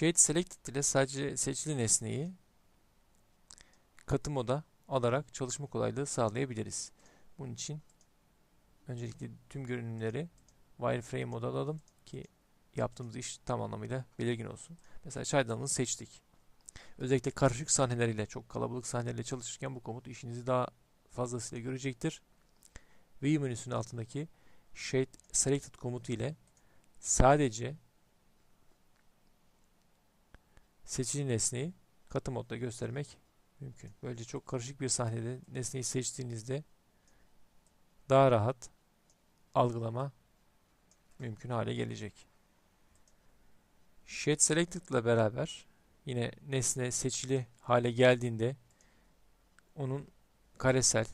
Shade Selected ile sadece seçili nesneyi katı moda alarak çalışma kolaylığı sağlayabiliriz. Bunun için öncelikle tüm görünümleri wireframe moda alalım ki yaptığımız iş tam anlamıyla belirgin olsun. Mesela çaydanlığı seçtik. Özellikle karışık sahneleriyle, çok kalabalık sahnelerle çalışırken bu komut işinizi daha fazlasıyla görecektir. View menüsünün altındaki Shade Selected komutu ile sadece seçili nesneyi katı modda göstermek mümkün. Böylece çok karışık bir sahnede nesneyi seçtiğinizde daha rahat algılama mümkün hale gelecek. Shade Selected ile beraber yine nesne seçili hale geldiğinde onun karesel,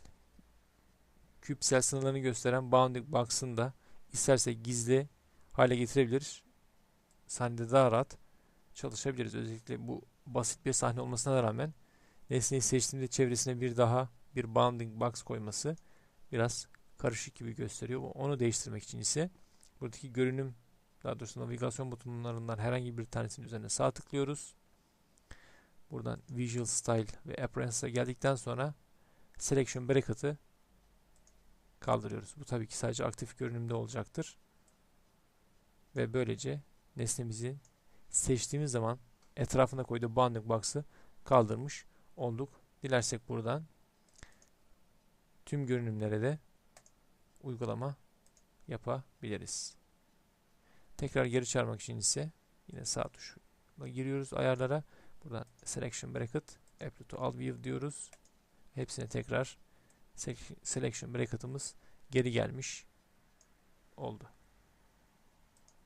küpsel sınırlarını gösteren bounding box'ını da isterse gizli hale getirebilir. Sahnede daha rahat çalışabiliriz. Özellikle bu basit bir sahne olmasına rağmen nesneyi seçtiğimde çevresine bir daha bir bounding box koyması biraz karışık gibi gösteriyor. Onu değiştirmek için ise buradaki görünüm daha doğrusu navigasyon butonlarından herhangi bir tanesinin üzerine sağ tıklıyoruz. Buradan Visual Style ve Appearance'a geldikten sonra Selection Bracket'ı kaldırıyoruz. Bu tabii ki sadece aktif görünümde olacaktır. Ve böylece nesnemizi seçtiğimiz zaman etrafına koyduğu bounding box'ı kaldırmış olduk. Dilersek buradan tüm görünümlere de uygulama yapabiliriz. Tekrar geri çağırmak için ise yine sağ tuşla giriyoruz ayarlara. Buradan Selection Bracket Apply to All View diyoruz. Hepsine tekrar Selection Bracket'ımız geri gelmiş oldu.